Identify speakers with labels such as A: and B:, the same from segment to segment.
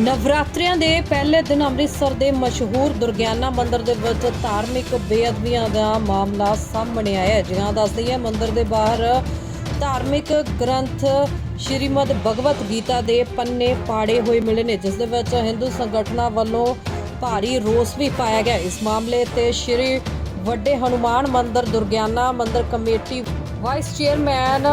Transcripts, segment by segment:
A: ਨਵਰਾਤਰਿਆਂ ਦੇ ਪਹਿਲੇ ਦਿਨ ਅੰਮ੍ਰਿਤਸਰ ਦੇ ਮਸ਼ਹੂਰ ਦੁਰਗਿਆਨਾ ਮੰਦਿਰ ਦੇ ਵਿੱਚ ਧਾਰਮਿਕ ਬੇਅਦਬੀਆਂ ਦਾ ਮਾਮਲਾ ਸਾਹਮਣੇ ਆਇਆ ਹੈ। ਜਿਹਾਂ ਦੱਸਦੀ ਹੈ ਮੰਦਿਰ ਦੇ ਬਾਹਰ ਧਾਰਮਿਕ ਗ੍ਰੰਥ ਸ਼੍ਰੀਮਦ ਭਗਵਤ ਗੀਤਾ ਦੇ ਪੰਨੇ ਪਾੜੇ ਹੋਏ ਮਿਲੇ ਨੇ, ਜਿਸ ਦੇ ਵਿੱਚ ਹਿੰਦੂ ਸੰਗਠਨਾਂ ਵੱਲੋਂ ਭਾਰੀ ਰੋਸ ਵੀ ਪਾਇਆ ਗਿਆ। ਇਸ ਮਾਮਲੇ ਤੇ ਸ਼੍ਰੀ ਵੱਡੇ ਹਨੂਮਾਨ ਮੰਦਿਰ ਦੁਰਗਿਆਨਾ ਮੰਦਿਰ committee vice chairman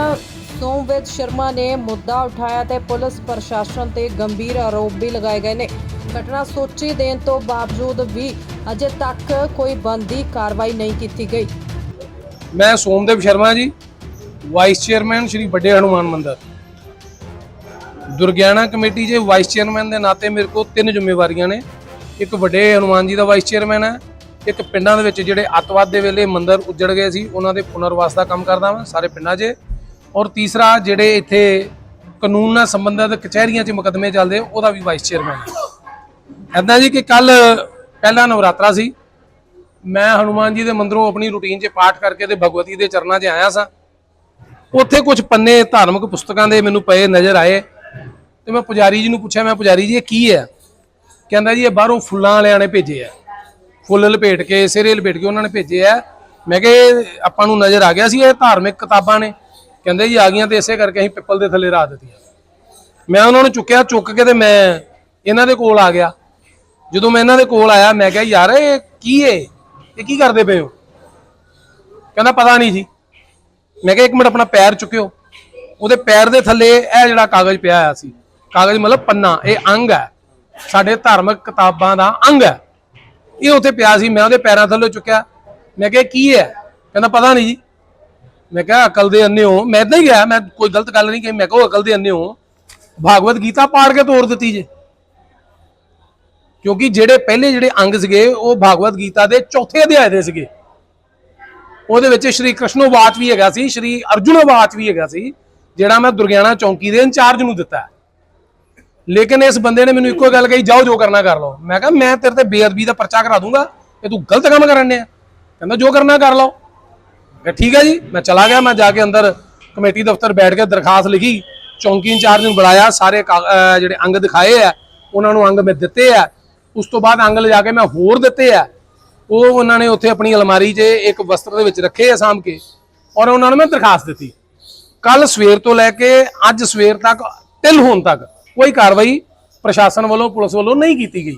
A: Somved Sharma ਨੇ ਮੁੱਦਾ ਉਠਾਇਆ ਤੇ ਪੁਲਿਸ ਪ੍ਰਸ਼ਾਸਨ ਤੇ ਗੰਭੀਰ ਆਰੋਪ ਵੀ ਲਗਾਏ ਗਏ ਨੇ। ਘਟਨਾ ਸੋਚੀ ਦੇਣ ਤੋਂ ਬਾਵਜੂਦ ਵੀ ਅਜੇ ਤੱਕ ਕੋਈ ਬੰਦੀ ਕਾਰਵਾਈ ਨਹੀਂ ਕੀਤੀ ਗਈ।
B: ਮੈਂ ਸੋਮਦੇਵ ਸ਼ਰਮਾ ਜੀ ਵਾਈਸ ਚੇਅਰਮੈਨ ਸ਼੍ਰੀ ਵੱਡੇ ਹਨੂਮਾਨ ਮੰਦਿਰ। ਦੁਰਗਿਆਣਾ ਕਮੇਟੀ ਦੇ ਵਾਈਸ ਚੇਅਰਮੈਨ ਦੇ ਨਾਤੇ ਮੇਰੇ ਕੋਲ ਤਿੰਨ ਜ਼ਿੰਮੇਵਾਰੀਆਂ ਨੇ। ਇੱਕ ਵੱਡੇ ਹਨੂਮਾਨ ਜੀ ਦਾ ਵਾਈਸ ਚੇਅਰਮੈਨ ਹੈ, ਇੱਕ ਪਿੰਡਾਂ ਦੇ ਵਿੱਚ ਜਿਹੜੇ ਅੱਤਵਾਦ ਦੇ ਵੇਲੇ ਮੰਦਿਰ ਉੱਜੜ ਗਏ ਸੀ, ਉਹਨਾਂ ਦੇ ਪੁਨਰਵਾਸ ਦਾ ਕੰਮ ਕਰਦਾ ਹਾਂ ਸਾਰੇ ਪਿੰਡਾਂ 'ਚ। ਔਰ ਤੀਸਰਾ, ਜਿਹੜੇ ਇੱਥੇ ਕਾਨੂੰਨ ਨਾਲ ਸੰਬੰਧਿਤ ਕਚਹਿਰੀਆਂ 'ਚ ਮੁਕੱਦਮੇ ਚੱਲਦੇ, ਉਹਦਾ ਵੀ ਵਾਈਸ ਚੇਅਰਮੈਨ ਹੈ ਐਦਾਂ ਜੀ ਕਿ ਕੱਲ ਪਹਿਲਾ ਨਵਰਾਤਰਾ ਸੀ। ਮੈਂ ਹਨੂਮਾਨ ਜੀ ਦੇ ਮੰਦਰੋਂ ਆਪਣੀ ਰੂਟੀਨ 'ਚ ਪਾਠ ਕਰਕੇ ਤੇ ਭਗਵਤੀ ਦੇ ਚਰਨਾਂ 'ਚ ਆਇਆ ਸਾਂ। ਉੱਥੇ ਕੁਝ ਪੰਨੇ ਧਾਰਮਿਕ ਪੁਸਤਕਾਂ ਦੇ ਮੈਨੂੰ ਪਏ ਨਜ਼ਰ ਆਏ ਤੇ ਮੈਂ ਪੁਜਾਰੀ ਜੀ ਨੂੰ ਪੁੱਛਿਆ, ਮੈਂ ਪੁਜਾਰੀ ਜੀ, ਇਹ ਕੀ ਹੈ? ਕਹਿੰਦਾ ਜੀ, ਇਹ ਬਾਹਰੋਂ ਫੁੱਲਾਂ ਵਾਲਿਆਂ ਨੇ ਭੇਜੇ ਆ। ਫੁੱਲ ਲਪੇਟ ਕੇ, ਸਿਰੇ ਲਪੇਟ ਕੇ ਉਹਨਾਂ ਨੇ ਭੇਜੇ ਆ। ਮੈਂ ਕਿਹਾ ਆਪਾਂ ਨੂੰ ਨਜ਼ਰ ਆ ਗਿਆ ਸੀ, ਇਹ ਧਾਰਮਿਕ ਕਿਤਾਬਾਂ ਨੇ। ਕਹਿੰਦੇ ਜੀ ਆ ਗਈਆਂ ਤੇ ਇਸੇ ਕਰਕੇ ਅਸੀਂ ਪਿੱਪਲ ਦੇ ਥੱਲੇ ਰਾਤ ਦਿੱਤੀਆਂ। ਮੈਂ ਉਹਨਾਂ ਨੂੰ ਚੁੱਕਿਆ, ਚੁੱਕ ਕੇ ਤੇ ਮੈਂ ਇਹਨਾਂ ਦੇ ਕੋਲ ਆ ਗਿਆ। ਜਦੋਂ ਮੈਂ ਇਹਨਾਂ ਦੇ ਕੋਲ ਆਇਆ, ਮੈਂ ਕਿਹਾ, ਯਾਰ, ਇਹ ਕੀ ਹੈ ਇਹ ਕੀ ਕਰਦੇ ਪਏ ਹੋ? ਕਹਿੰਦਾ, ਪਤਾ ਨਹੀਂ ਜੀ। ਮੈਂ ਕਿਹਾ, ਇੱਕ ਮਿੰਟ, ਆਪਣਾ ਪੈਰ ਚੁੱਕਿਓ। ਉਹਦੇ ਪੈਰ ਦੇ ਥੱਲੇ ਇਹ ਜਿਹੜਾ ਕਾਗਜ਼ ਪਿਆ ਹੋਇਆ ਸੀ। ਕਾਗਜ਼ ਮਤਲਬ ਪੰਨਾ, ਇਹ ਅੰਗ ਹੈ। ਸਾਡੇ ਧਾਰਮਿਕ ਕਿਤਾਬਾਂ ਦਾ ਅੰਗ ਹੈ। ਇਹ ਉੱਥੇ ਪਿਆ ਸੀ, ਮੈਂ ਉਹਦੇ ਪੈਰਾਂ ਥੱਲੇ ਚੁੱਕਿਆ। ਮੈਂ ਕਿਹਾ ਕੀ ਹੈ? ਕਹਿੰਦਾ, ਪਤਾ ਨਹੀਂ ਜੀ। ਮੈਂ ਕਿਹਾ ਅਕਲ ਦੇ ਅੰਨੇ ਹੋ ਮੈਂ ਇਦਾਂ ਹੀ ਗਿਆ, ਮੈਂ ਕੋਈ ਗਲਤ ਗੱਲ ਨਹੀਂ ਕਹੀ, ਮੈਂ ਕਿਹਾ ਉਹ ਅਕਲ ਦੇ ਅੰਨੇ ਹੋ ਭਾਗਵਤ ਗੀਤਾ ਪਾੜ ਕੇ ਤੋੜ ਦਿੱਤੀ ਜੇ। ਕਿਉਂਕਿ ਜਿਹੜੇ ਪਹਿਲੇ ਜਿਹੜੇ ਅੰਗ ਸੀਗੇ, ਉਹ ਭਾਗਵਤ ਗੀਤਾ ਦੇ ਚੌਥੇ ਅਧਿਆਇ ਦੇ ਸੀਗੇ। ਉਹਦੇ ਵਿੱਚ ਸ਼੍ਰੀ ਕ੍ਰਿਸ਼ਨੋਵਾਚ ਵੀ ਹੈਗਾ ਸੀ, ਸ਼੍ਰੀ ਅਰਜੁਨੋਵਾਚ ਵੀ ਹੈਗਾ ਸੀ, ਜਿਹੜਾ ਮੈਂ ਦੁਰਗਿਆਣਾ ਚੌਂਕੀ ਦੇ ਇੰਚਾਰਜ ਨੂੰ ਦਿੱਤਾ ਲੇਕਿਨ ਇਸ ਬੰਦੇ ਨੇ ਮੈਨੂੰ ਇੱਕੋ ਗੱਲ ਕਹੀ, ਜਾਓ, ਜੋ ਕਰਨਾ ਕਰ ਲਓ। ਮੈਂ ਕਿਹਾ, ਮੈਂ ਤੇਰੇ ਤੇ ਬੇਅਦਬੀ ਦਾ ਪਰਚਾ ਕਰਾ ਦੂੰਗਾ ਕਿ ਤੂੰ ਗਲਤ ਕੰਮ ਕਰਨ ਡਿਆ। ਕਹਿੰਦਾ, ਜੋ ਕਰਨਾ ਕਰ ਲਓ। ਮੈਂ ਠੀਕ ਹੈ ਜੀ, ਮੈਂ ਚਲਾ ਗਿਆ, ਮੈਂ ਜਾ ਕੇ ਅੰਦਰ ਕਮੇਟੀ ਦਫ਼ਤਰ ਬੈਠ ਕੇ ਦਰਖਾਸਤ ਲਿਖੀ, ਚੌਂਕੀ ਇੰਚਾਰਜ ਨੂੰ ਬੁਲਾਇਆ, ਸਾਰੇ ਕਾ- ਜਿਹੜੇ ਅੰਗ ਦਿਖਾਏ ਆ, ਉਹਨਾਂ ਨੂੰ ਅੰਗ ਮੈਂ ਦਿੱਤੇ ਆ। ਉਸ ਤੋਂ ਬਾਅਦ ਅੰਗ ਲਿਜਾ ਕੇ ਮੈਂ ਹੋਰ ਦਿੱਤੇ ਆ। ਉਹ ਉਹਨਾਂ ਨੇ ਉੱਥੇ ਆਪਣੀ ਅਲਮਾਰੀ 'ਚ ਇੱਕ ਵਸਤਰ ਦੇ ਵਿੱਚ ਰੱਖੇ ਆ ਸਾਂਭ ਕੇ, ਔਰ ਉਹਨਾਂ ਨੂੰ ਮੈਂ ਦਰਖਾਸਤ ਦਿੱਤੀ। ਕੱਲ ਸਵੇਰ ਤੋਂ ਲੈ ਕੇ ਅੱਜ ਸਵੇਰ ਤੱਕ, ਤਿਲ ਹੋਣ ਤੱਕ ਕੋਈ ਕਾਰਵਾਈ ਪ੍ਰਸ਼ਾਸਨ ਵੱਲੋਂ, ਪੁਲਿਸ ਵੱਲੋਂ ਨਹੀਂ ਕੀਤੀ ਗਈ।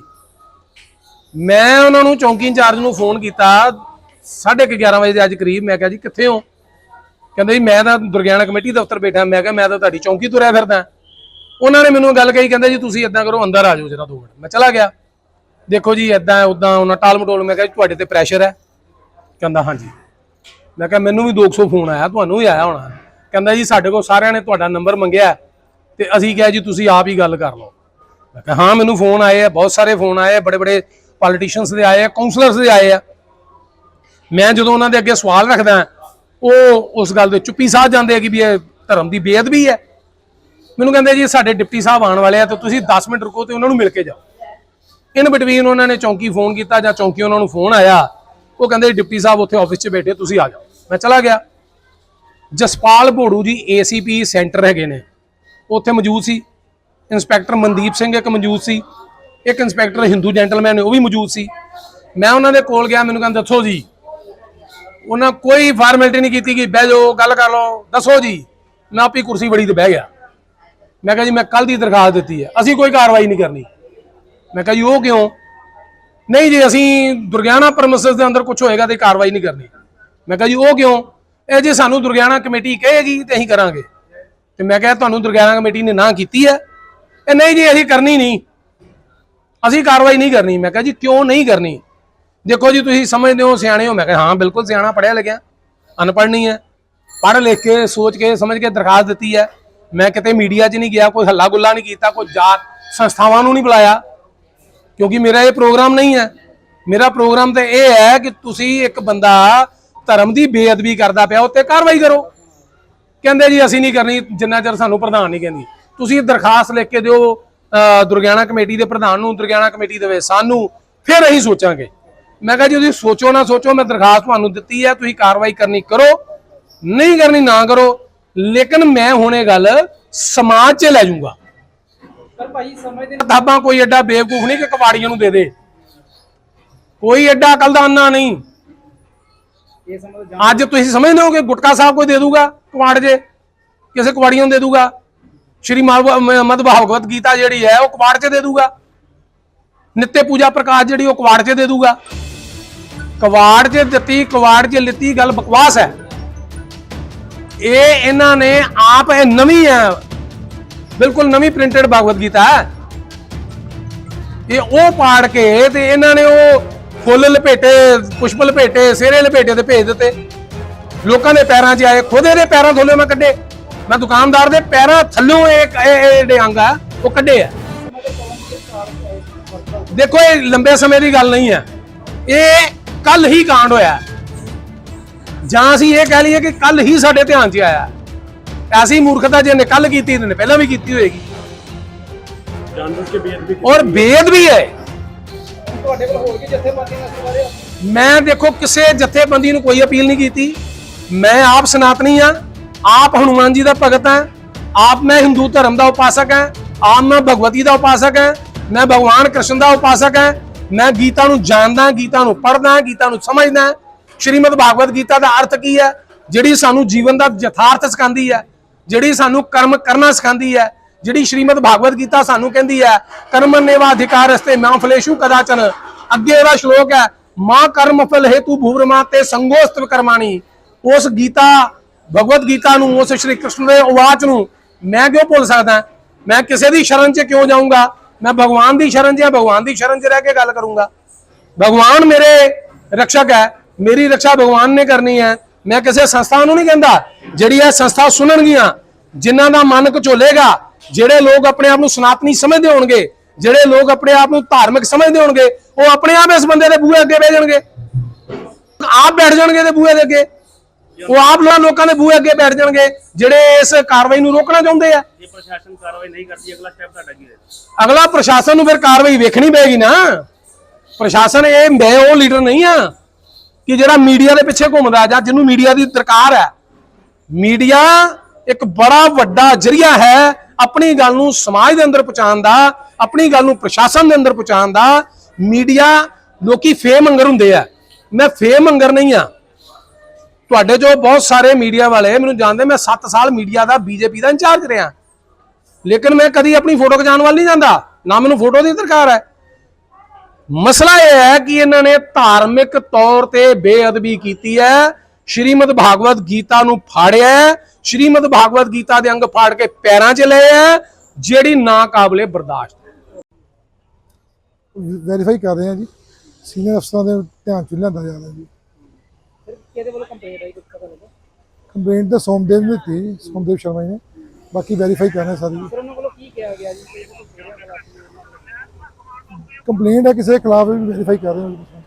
B: ਮੈਂ ਉਹਨਾਂ ਨੂੰ ਚੌਂਕੀ ਇੰਚਾਰਜ ਨੂੰ ਫੋਨ ਕੀਤਾ 11:30 ਵਜੇ ਦੇ ਅੱਜ ਕਰੀਬ ਮੈਂ ਕਿਹਾ ਜੀ, ਕਿੱਥੇ ਹੋ? ਕਹਿੰਦੇ ਜੀ, ਮੈਂ ਤਾਂ ਦੁਰਗਿਆਣਾ ਕਮੇਟੀ ਦਫ਼ਤਰ ਬੈਠਾ। ਮੈਂ ਕਿਹਾ, ਮੈਂ ਤਾਂ ਤੁਹਾਡੀ ਚੌਂਕੀ ਤੁਰਿਆ ਫਿਰਦਾ। ਉਹਨਾਂ ਨੇ ਮੈਨੂੰ ਗੱਲ ਕਹੀ, ਕਹਿੰਦੇ ਜੀ, ਤੁਸੀਂ ਇਦਾਂ ਕਰੋ, ਅੰਦਰ ਆ ਜਾਓ ਜਰਾ ਦੋ ਮਿੰਟ। ਮੈਂ ਚਲਾ ਗਿਆ। ਦੇਖੋ ਜੀ ਇਦਾਂ ਉਦਾਂ ਉਹਨਾਂ ਟਾਲ ਮਟੋਲ, ਮੈਂ ਕਿਹਾ ਜੀ, ਤੁਹਾਡੇ ਤੇ ਪ੍ਰੈਸ਼ਰ ਹੈ। ਕਹਿੰਦਾ, ਹਾਂਜੀ। ਮੈਂ ਕਿਹਾ, ਮੈਨੂੰ ਵੀ 200 ਫੋਨ ਆਇਆ, ਤੁਹਾਨੂੰ ਵੀ ਆਇਆ ਹੋਣਾ। ਕਹਿੰਦਾ ਜੀ, ਸਾਡੇ ਕੋਲ ਸਾਰਿਆਂ ਨੇ ਤੁਹਾਡਾ ਨੰਬਰ ਮੰਗਿਆ ਤੇ ਅਸੀਂ ਕਿਹਾ ਜੀ, ਤੁਸੀਂ ਆਪ ਹੀ ਗੱਲ ਕਰ ਲਓ। ਮੈਂ ਕਿਹਾ, ਹਾਂ, ਮੈਨੂੰ ਫੋਨ ਆਏ ਆ, ਬਹੁਤ ਸਾਰੇ ਫੋਨ ਆਏ ਆ ਬੜੇ ਬੜੇ ਪੋਲੀਟੀਸ਼ੀਅਨਸ ਦੇ ਆਏ ਆ ਕਾਉਂਸਲਰਸ ਦੇ ਆਏ ਆ। ਮੈਂ ਜਦੋਂ ਉਹਨਾਂ ਦੇ ਅੱਗੇ ਸਵਾਲ ਰੱਖਦਾ ਉਹ ਉਸ ਗੱਲ ਦੇ ਚੁੱਪੀ ਸਾਹ ਜਾਂਦੇ ਆ ਕਿ ਵੀ ਇਹ ਧਰਮ ਦੀ ਬੇਅਦਬੀ ਹੈ। ਮੈਨੂੰ ਕਹਿੰਦੇ ਜੀ, ਸਾਡੇ ਡਿਪਟੀ ਸਾਹਿਬ ਆਉਣ ਵਾਲੇ ਆ, ਤੇ ਤੁਸੀਂ 10 ਮਿੰਟ ਰੁਕੋ ਤੇ ਉਹਨਾਂ ਨੂੰ ਮਿਲ ਕੇ ਜਾਓ। ਇਨ ਬਿਟਵੀਨ ਉਹਨਾਂ ਨੇ ਚੌਂਕੀ ਫੋਨ ਕੀਤਾ ਜਾਂ ਚੌਂਕੀ ਉਹਨਾਂ ਨੂੰ ਫੋਨ ਆਇਆ, ਉਹ ਕਹਿੰਦੇ ਡਿਪਟੀ ਸਾਹਿਬ ਉੱਥੇ ਆਫਿਸ 'ਚ ਬੈਠੇ, ਤੁਸੀਂ ਆ ਜਾਓ। ਮੈਂ ਚਲਾ ਗਿਆ। ਜਸਪਾਲ ਭੋੜੂ ਜੀ ਏਸੀਪੀ ਸੈਂਟਰ ਹੈਗੇ ਨੇ। ਉੱਥੇ ਮੌਜੂਦ ਸੀ। ਇੰਸਪੈਕਟਰ ਮਨਦੀਪ ਸਿੰਘ ਇੱਕ ਮੌਜੂਦ ਸੀ। ਇੱਕ ਇੰਸਪੈਕਟਰ ਹਿੰਦੂ ਜੈਂਟਲਮੈਨ ਉਹ ਵੀ ਮੌਜੂਦ ਸੀ। ਮੈਂ ਉਹਨਾਂ ਦੇ ਕੋਲ ਗਿਆ, ਮੈਨੂੰ ਕਹਿੰਦਾ, ਦੱਸੋ ਜੀ ਉਹਨਾਂ ਕੋਈ ਫਾਰਮੈਲਿਟੀ ਨਹੀਂ ਕੀਤੀ ਕਿ ਬਹਿ ਜਾਓ, ਗੱਲ ਕਰ ਲਓ। ਦੱਸੋ ਜੀ, ਨਾ ਆਪੀ ਕੁਰਸੀ ਬੜੀ ਤੇ ਬਹਿ ਗਿਆ। ਮੈਂ ਕਿਹਾ ਜੀ, ਮੈਂ ਕੱਲ ਦੀ ਦਰਖਾਸਤ ਦਿੱਤੀ ਹੈ। ਅਸੀਂ ਕੋਈ ਕਾਰਵਾਈ ਨਹੀਂ ਕਰਨੀ। ਮੈਂ ਕਿਹਾ ਜੀ, ਉਹ ਕਿਉਂ? ਨਹੀਂ ਜੀ, ਅਸੀਂ ਦੁਰਗਿਆਣਾ ਪਰਮਿਸਸ ਦੇ ਅੰਦਰ ਕੁਝ ਹੋਏਗਾ ਤੇ ਕਾਰਵਾਈ ਨਹੀਂ ਕਰਨੀ। ਮੈਂ ਕਿਹਾ ਜੀ, ਉਹ ਕਿਉਂ? ਇਹ ਜੇ ਸਾਨੂੰ ਦੁਰਗਿਆਣਾ ਕਮੇਟੀ ਕਹੇਗੀ ਤੇ ਅਸੀਂ ਕਰਾਂਗੇ। ਤੇ ਮੈਂ ਕਿਹਾ, ਤੁਹਾਨੂੰ ਦੁਰਗਿਆਨਾ ਕਮੇਟੀ ਨੇ ਨਾ ਕੀਤੀ ਹੈ। ਇਹ ਨਹੀਂ ਜੀ, ਅਸੀਂ ਕਰਨੀ ਨਹੀਂ। ਅਸੀਂ ਕਾਰਵਾਈ ਨਹੀਂ ਕਰਨੀ। ਮੈਂ ਕਿਹਾ ਜੀ, ਕਿਉਂ ਨਹੀਂ ਕਰਨੀ? ਦੇਖੋ ਜੀ, ਤੁਸੀਂ ਸਮਝਦੇ ਹੋ, ਸਿਆਣੇ ਹੋ। ਮੈਂ ਕਿਹਾ, ਹਾਂ, ਬਿਲਕੁਲ ਸਿਆਣਾ ਪੜਿਆ ਲਿਖਿਆ। ਅਨਪੜ੍ਹ ਨਹੀਂ ਹੈ। ਪੜ੍ਹ ਲਿਖ ਕੇ, ਸੋਚ ਕੇ, ਸਮਝ ਕੇ ਦਰਖਾਸਤ ਦਿੱਤੀ ਹੈ। ਮੈਂ ਕਿਤੇ ਮੀਡੀਆ 'ਚ ਨਹੀਂ ਗਿਆ, ਕੋਈ ਹੱਲਾ ਗੁੱਲਾ ਨਹੀਂ ਕੀਤਾ, ਕੋਈ ਜਾਤ ਸੰਸਥਾਵਾਂ ਨੂੰ ਨਹੀਂ ਬੁਲਾਇਆ। ਕਿਉਂਕਿ ਮੇਰਾ ਇਹ ਪ੍ਰੋਗਰਾਮ ਨਹੀਂ ਹੈ। ਮੇਰਾ ਪ੍ਰੋਗਰਾਮ ਤਾਂ ਇਹ ਹੈ ਕਿ ਤੁਸੀਂ ਇੱਕ ਬੰਦਾ ਧਰਮ ਦੀ ਬੇਅਦਬੀ ਕਰਦਾ ਪਿਆ, ਉੱਤੇ ਕਾਰਵਾਈ ਕਰੋ। ਕਹਿੰਦੇ ਜੀ, ਅਸੀਂ ਨਹੀਂ ਕਰਨੀ, ਜਿੰਨਾ ਚਿਰ ਸਾਨੂੰ ਪ੍ਰਧਾਨ ਨਹੀਂ ਕਹਿੰਦੀ। ਤੁਸੀਂ ਦਰਖਾਸਤ ਲਿਖ ਕੇ ਦਿਓ ਦੁਰਗਿਆਣਾ ਕਮੇਟੀ ਦੇ ਪ੍ਰਧਾਨ ਨੂੰ, ਦੁਰਗਿਆਣਾ ਕਮੇਟੀ ਦੇਵੇ ਸਾਨੂੰ, ਫਿਰ ਅਸੀਂ ਸੋਚਾਂਗੇ। ਮੈਂ ਕਿਹਾ ਜੀ ਤੁਸੀਂ ਸੋਚੋ ਨਾ ਸੋਚੋ ਮੈਂ ਦਰਖਾਸਤ ਤੁਹਾਨੂੰ ਦਿੱਤੀ ਹੈ ਤੁਸੀਂ ਕਾਰਵਾਈ ਕਰਨੀ ਕਰੋ ਨਹੀਂ ਕਰਨੀ ਨਾ ਕਰੋ ਲੇਕਿਨ ਮੈਂ ਹੁਣ ਇਹ ਗੱਲ ਸਮਾਜ 'ਚ ਲੈ ਜਾਊਂਗਾ।
C: ਪਰ ਭਾਈ ਸਮਝਦੇ
B: ਕਿਤਾਬਾਂ ਕੋਈ ਐਡਾ ਬੇਵਕੂਫ ਨਹੀਂ ਕਿ ਕਬਾੜੀਆਂ ਨੂੰ ਦੇ ਦੇ। ਕੋਈ ਐਡਾ ਅਕਲ ਦਾ ਅੰਨਾ ਨਹੀਂ ਅੱਜ ਤੁਸੀਂ ਸਮਝਦੇ ਹੋ ਕਿ ਗੁਟਕਾ ਸਾਹਿਬ ਕੋਈ ਦੇ ਦੂਗਾ ਕਬਾੜ ਜੇ ਕਿਸੇ ਕਬਾੜੀਆਂ ਨੂੰ ਦੇ ਦੂਗਾ। ਸ਼੍ਰੀ ਮਦ ਭਾਗਵਤ ਗੀਤਾ ਜਿਹੜੀ ਹੈ ਉਹ ਕਬਾੜ 'ਚ ਦੇ ਦੂਗਾ। ਨਿੱਤੇ ਪੂਜਾ ਪ੍ਰਕਾਸ਼ ਜਿਹੜੀ ਉਹ ਕਬਾੜ 'ਚ ਦੇ ਦੂਗਾ। ਕਵਾੜ ਜੇ ਦਿੱਤੀ, ਕਵਾੜ ਜੇ ਲਿੱਤੀ, ਗੱਲ ਬਕਵਾਸ ਹੈ। ਇਹ ਇਹਨਾਂ ਨੇ ਆਪ ਇਹ ਨਵੀਂ ਹੈ। ਬਿਲਕੁਲ ਨਵੀਂ ਪ੍ਰਿੰਟਡ ਭਾਗਵਤ ਗੀਤਾ ਹੈ। ਇਹ ਉਹ ਪਾੜ ਕੇ ਤੇ ਇਹਨਾਂ ਨੇ ਉਹ ਫੁੱਲ ਲਪੇਟੇ, ਪੁਸ਼ਪ ਲਪੇਟੇ, ਸਿਹਰੇ ਲਪੇਟੇ ਤੇ ਭੇਜ ਦਿੱਤੇ। ਲੋਕਾਂ ਦੇ ਪੈਰਾਂ 'ਚ ਆਏ, ਖੁਦ ਇਹਦੇ ਪੈਰਾਂ ਥੱਲੇ ਮੈਂ ਕੱਢੇ। ਮੈਂ ਦੁਕਾਨਦਾਰ ਦੇ ਪੈਰਾਂ ਥੱਲੋਂ ਇਹ ਇਹ ਇਹ ਜਿਹੜੇ ਅੰਗ ਆ, ਉਹ ਕੱਢੇ ਆ। ਦੇਖੋ, ਇਹ ਲੰਬੇ ਸਮੇਂ ਦੀ ਗੱਲ ਨਹੀਂ ਹੈ। ਇਹ ਕੱਲ ਹੀ ਕਾਂਡ ਹੋਇਆ। ਜਾਂ ਅਸੀਂ ਇਹ ਕਹਿ ਲਈਏ ਕਿ ਕੱਲ ਹੀ ਸਾਡੇ ਧਿਆਨ 'ਚ ਆਇਆ। ਐਸੀ ਮੂਰਖਤਾ ਜੇ ਨੇ ਕੱਲ ਕੀਤੀ ਤੇ ਨੇ ਪਹਿਲਾਂ ਵੀ ਕੀਤੀ ਹੋਏਗੀ।
D: ਜਾਨਵਰ ਕੇ ਬੇਅਦਬੀ
B: ਔਰ ਬੇਦ ਵੀ ਹੈ।
C: ਤੁਹਾਡੇ ਕੋਲ ਹੋਰ ਕੀ ਜਥੇਬੰਦੀ ਨੇ ਇਸ ਬਾਰੇ?
B: ਮੈਂ ਦੇਖੋ ਕਿਸੇ ਜਥੇਬੰਦੀ ਨੂੰ ਕੋਈ ਅਪੀਲ ਨਹੀਂ ਕੀਤੀ। ਮੈਂ ਆਪ ਸਨਾਤਨੀ ਆ ਆਪ ਹਨੂਮਾਨ ਜੀ ਦਾ ਭਗਤ ਹਾਂ। ਆਪ ਮੈਂ ਹਿੰਦੂ ਧਰਮ ਦਾ ਉਪਾਸਕ ਹਾਂ। ਆਪ ਮੈਂ ਭਗਵਤੀ ਦਾ ਉਪਾਸਕ ਹਾਂ। ਮੈਂ ਭਗਵਾਨ ਕ੍ਰਿਸ਼ਨ ਦਾ ਉਪਾਸਕ ਹਾਂ। ਮੈਂ ਗੀਤਾ ਨੂੰ ਜਾਣਦਾ, ਗੀਤਾ ਨੂੰ ਪੜ੍ਹਦਾ, ਗੀਤਾ ਨੂੰ ਸਮਝਦਾ। ਸ਼੍ਰੀਮਦ ਭਾਗਵਤ ਗੀਤਾ ਦਾ ਅਰਥ ਕੀ ਹੈ? ਜਿਹੜੀ ਸਾਨੂੰ ਜੀਵਨ ਦਾ ਯਥਾਰਥ ਸਿਖਾਉਂਦੀ ਹੈ, ਜਿਹੜੀ ਸਾਨੂੰ ਕਰਮ ਕਰਨਾ ਸਿਖਾਉਂਦੀ ਹੈ, ਜਿਹੜੀ ਸ਼੍ਰੀਮਦ ਭਾਗਵਤ ਗੀਤਾ ਸਾਨੂੰ ਕਹਿੰਦੀ ਹੈ ਕਰਮਨੇਵਾ ਅਧਿਕਾਰ ਰਸਤੇ ਮਾਂ ਫਲੇਸ਼ੂ ਕਦਾਚਨ। ਅੱਗੇ ਇਹਦਾ ਸ਼ਲੋਕ ਹੈ, ਮਾਂ ਕਰਮ ਫਲ ਹੇਤੂ ਭੂਰਮਾ ਤੇ ਸੰਗੋਸਤਵ ਕਰਮਾਣੀ। ਉਸ ਗੀਤਾ, ਭਗਵਤ ਗੀਤਾ ਨੂੰ, ਉਸ ਸ਼੍ਰੀ ਕ੍ਰਿਸ਼ਨ ਦੇ ਉਵਾਚ ਨੂੰ ਮੈਂ ਕਿਉਂ ਭੁੱਲ ਸਕਦਾ? ਮੈਂ ਕਿਸੇ ਦੀ ਸ਼ਰਨ 'ਚ ਕਿਉਂ ਜਾਊਂਗਾ? ਮੈਂ ਭਗਵਾਨ ਦੀ ਸ਼ਰਨ 'ਚ ਜਾਂ ਭਗਵਾਨ ਦੀ ਸ਼ਰਨ 'ਚ ਰਹਿ ਕੇ ਗੱਲ ਕਰੂੰਗਾ। ਭਗਵਾਨ ਮੇਰੇ ਰਕਸ਼ਕ ਹੈ, ਮੇਰੀ ਰੱਖਿਆ ਭਗਵਾਨ ਨੇ ਕਰਨੀ ਹੈ। ਮੈਂ ਕਿਸੇ ਸੰਸਥਾ ਨੂੰ ਨਹੀਂ ਕਹਿੰਦਾ ਜਿਹੜੀ ਇਹ ਸੰਸਥਾ ਸੁਣਨਗੀਆਂ, ਜਿਨ੍ਹਾਂ ਦਾ ਮਨ ਕਚੋਲੇਗਾ, ਜਿਹੜੇ ਲੋਕ ਆਪਣੇ ਆਪ ਨੂੰ ਸਨਾਤਨੀ ਸਮਝਦੇ ਹੋਣਗੇ, ਜਿਹੜੇ ਲੋਕ ਆਪਣੇ ਆਪ ਨੂੰ ਧਾਰਮਿਕ ਸਮਝਦੇ ਹੋਣਗੇ, ਉਹ ਆਪਣੇ ਆਪ ਇਸ ਬੰਦੇ ਦੇ ਬੂਹੇ ਅੱਗੇ ਬਹਿ ਜਾਣਗੇ। ਆਪ ਬੈਠ ਜਾਣਗੇ ਤੇ ਬੂਹੇ ਦੇ ਅੱਗੇ। ਉਹ ਆਪ ਲੋਕਾਂ- ਦੇ ਬੂਹੇ ਅੱਗੇ ਬੈਠ ਜਾਣਗੇ ਜਿਹੜੇ ਇਸ ਕਾਰਵਾਈ ਨੂੰ ਰੋਕਣਾ ਚਾਹੁੰਦੇ ਆ।
D: ਜੇ ਪ੍ਰਸ਼ਾਸਨ ਕਾਰਵਾਈ ਨਹੀਂ ਕਰਦੀ ਅਗਲਾ ਸਟੈਪ ਤੁਹਾਡਾ ਕੀ ਹੋਏਗਾ
B: ਅਗਲਾ ਪ੍ਰਸ਼ਾਸਨ ਨੂੰ ਫਿਰ ਕਾਰਵਾਈ ਵੇਖਣੀ ਪਏਗੀ ਨਾ। ਪ੍ਰਸ਼ਾਸਨ ਇਹ ਮੈਂ ਉਹ ਲੀਡਰ ਨਹੀਂ ਆ ਕਿ ਜਿਹੜਾ ਮੀਡੀਆ ਦੇ ਪਿੱਛੇ ਘੁੰਮਦਾ ਜਾਂ ਜਿਹਨੂੰ ਮੀਡੀਆ ਦੀ ਦਰਕਾਰ ਹੈ। ਮੀਡੀਆ ਇੱਕ ਬੜਾ ਵੱਡਾ ਜਰੀਆ ਹੈ ਆਪਣੀ ਗੱਲ ਨੂੰ ਸਮਾਜ ਦੇ ਅੰਦਰ ਪਹੁੰਚਾਉਣ ਦਾ ਆਪਣੀ ਗੱਲ ਨੂੰ ਪ੍ਰਸ਼ਾਸਨ ਦੇ ਅੰਦਰ ਪਹੁੰਚਾਉਣ ਦਾ। ਮੀਡੀਆ ਲੋਕੀ ਫੇਮ ਮੰਗਰ ਹੁੰਦੇ ਆ। ਮੈਂ ਫੇਮ ਮੰਗਰ ਨਹੀਂ ਆ। ਤੁਹਾਡੇ ਜੋ ਬਹੁਤ ਸਾਰੇ ਮੀਡੀਆ ਵਾਲੇ, ਮੈਨੂੰ ਜਾਣਦੇ, ਮੈਂ 7 ਸਾਲ ਮੀਡੀਆ ਦਾ, ਬੀਜੇਪੀ ਦਾ ਇੰਚਾਰਜ ਰਿਹਾ। ਲੇਕਿਨ ਮੈਂ ਕਦੀ ਆਪਣੀ ਫੋਟੋ ਖਿਚਾਉਣ ਵੱਲ ਨਹੀਂ ਜਾਂਦਾ। ਨਾ ਮੈਨੂੰ ਫੋਟੋ ਦੀ ਦਰਕਾਰ ਹੈ। ਮਸਲਾ ਇਹ ਹੈ ਕਿ ਇਹਨਾਂ ਨੇ ਧਾਰਮਿਕ ਤੌਰ ਤੇ ਬੇਅਦਬੀ ਕੀਤੀ ਹੈ। ਸ਼੍ਰੀਮਦ ਭਾਗਵਤ ਗੀਤਾ ਨੂੰ ਫਾੜਿਆ ਸ਼੍ਰੀਮਦ ਭਾਗਵਤ ਗੀਤਾ ਦੇ ਅੰਗ ਫਾੜ ਕੇ ਪੈਰਾਂ 'ਚ ਲਏ ਹੈ, ਜਿਹੜੀ ਨਾ ਕਾਬਲੇ ਬਰਦਾਸ਼ਤ
E: ਵੈਰੀਫਾਈ ਕਰ ਰਹੇ ਹਾਂ ਜੀ। ਸੀਨੀਅਰ ਅਫਸਰਾਂ ਦੇ ਧਿਆਨ ਚ ਲਿਆਂਦਾ ਜਾ ਰਿਹਾ ਜੀ।
C: ਫਿਰ ਕਿਹਦੇ ਵੱਲੋਂ ਕੰਪਲੇਂਟ ਆਈ ਕੁਝ ਪਤਾ ਲੱਗਾ?
E: ਕੰਪਲੇਂਟ ਤਾਂ ਸੋਮਦੇਵ ਨੇ ਦਿੱਤੀ ਸੋਮਦੇਵ ਸ਼ਰਮਾ ਜੀ ਨੇ। ਬਾਕੀ ਵੈਰੀਫਾਈ ਕਰ ਰਹੇ ਸਾਰੀ।
C: ਫਿਰ ਉਹਨਾਂ ਵੱਲੋਂ ਕੀ ਕਿਹਾ ਗਿਆ ਜੀ?
E: ਕੰਪਲੇਂਟ ਹੈ ਕਿਸੇ ਖਿਲਾਫ ਵੀ ਵੈਰੀਫਾਈ ਕਰ ਰਹੇ ਹਾਂ